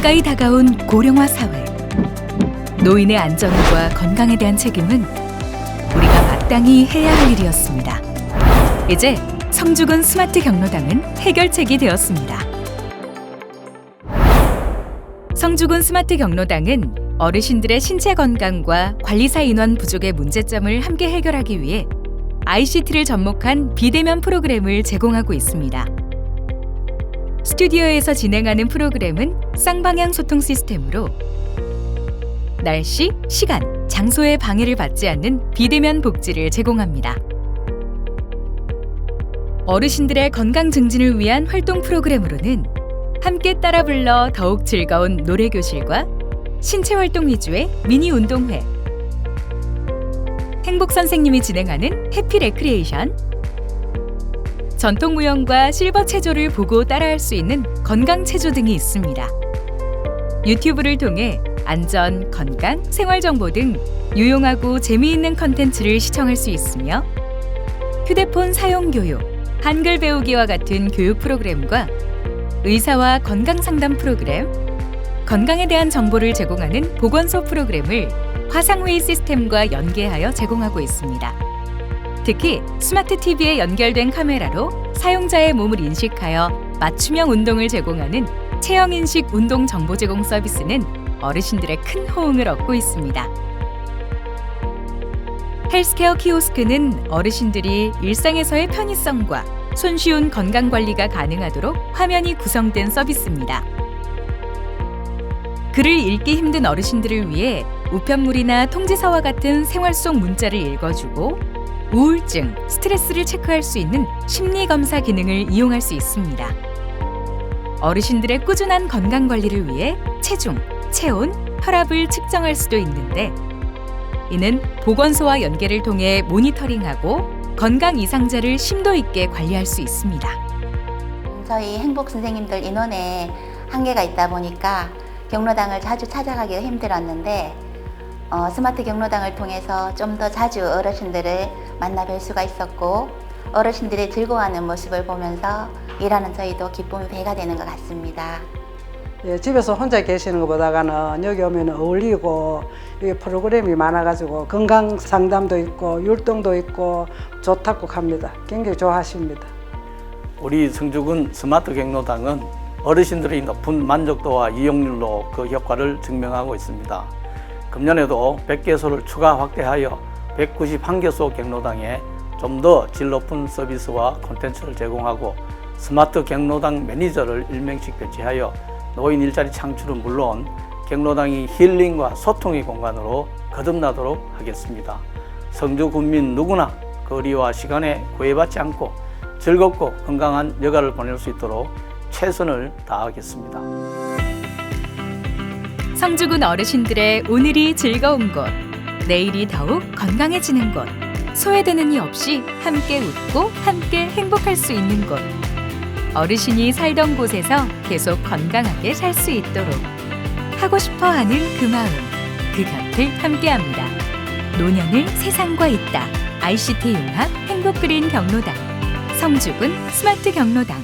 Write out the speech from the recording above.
가까이 다가온 고령화 사회. 노인의 안전과 건강에 대한 책임은 우리가 마땅히 해야 할 일이었습니다. 이제 성주군 스마트 경로당은 해결책이 되었습니다. 성주군 스마트 경로당은 어르신들의 신체 건강과 관리사 인원 부족의 문제점을 함께 해결하기 위해 ICT를 접목한 비대면 프로그램을 제공하고 있습니다. 스튜디오에서 진행하는 프로그램은 쌍방향 소통 시스템으로 날씨, 시간, 장소의 방해를 받지 않는 비대면 복지를 제공합니다. 어르신들의 건강 증진을 위한 활동 프로그램으로는 함께 따라 불러 더욱 즐거운 노래 교실과 신체 활동 위주의 미니 운동회, 행복 선생님이 진행하는 해피 레크리에이션, 전통 무용과 실버 체조를 보고 따라할 수 있는 건강 체조 등이 있습니다. 유튜브를 통해 안전, 건강, 생활 정보 등 유용하고 재미있는 컨텐츠를 시청할 수 있으며 휴대폰 사용 교육, 한글 배우기와 같은 교육 프로그램과 의사와 건강 상담 프로그램, 건강에 대한 정보를 제공하는 보건소 프로그램을 화상회의 시스템과 연계하여 제공하고 있습니다. 특히 스마트 TV에 연결된 카메라로 사용자의 몸을 인식하여 맞춤형 운동을 제공하는 체형 인식 운동 정보 제공 서비스는 어르신들의 큰 호응을 얻고 있습니다. 헬스케어 키오스크는 어르신들이 일상에서의 편의성과 손쉬운 건강 관리가 가능하도록 화면이 구성된 서비스입니다. 글을 읽기 힘든 어르신들을 위해 우편물이나 통지서와 같은 생활 속 문자를 읽어주고 우울증, 스트레스를 체크할 수 있는 심리 검사 기능을 이용할 수 있습니다. 어르신들의 꾸준한 건강 관리를 위해 체중, 체온, 혈압을 측정할 수도 있는데 이는 보건소와 연계를 통해 모니터링하고 건강 이상자를 심도 있게 관리할 수 있습니다. 저희 행복 선생님들 인원에 한계가 있다 보니까 경로당을 자주 찾아가기가 힘들었는데 어, 스마트 경로당을 통해서 좀 더 자주 어르신들을 만나 뵐 수가 있었고 어르신들이 즐거워하는 모습을 보면서 일하는 저희도 기쁨이 배가 되는 것 같습니다. 예, 집에서 혼자 계시는 것보다가는 여기 오면 어울리고 여기 프로그램이 많아가지고 건강 상담도 있고 율동도 있고 좋다고 합니다. 굉장히 좋아하십니다. 우리 성주군 스마트 경로당은 어르신들의 높은 만족도와 이용률로 그 효과를 증명하고 있습니다. 금년에도 100개소를 추가 확대하여 191개소 경로당에 좀 더 질 높은 서비스와 콘텐츠를 제공하고 스마트 경로당 매니저를 일명씩 배치하여 노인 일자리 창출은 물론 경로당이 힐링과 소통의 공간으로 거듭나도록 하겠습니다. 성주 군민 누구나 거리와 시간에 구애받지 않고 즐겁고 건강한 여가를 보낼 수 있도록 최선을 다하겠습니다. 성주군 어르신들의 오늘이 즐거운 곳, 내일이 더욱 건강해지는 곳, 소외되는 이 없이 함께 웃고 함께 행복할 수 있는 곳. 어르신이 살던 곳에서 계속 건강하게 살 수 있도록 하고 싶어 하는 그 마음, 그 곁을 함께합니다. 노년을 세상과 있다. ICT 융합 행복 그린 경로당. 성주군 스마트 경로당.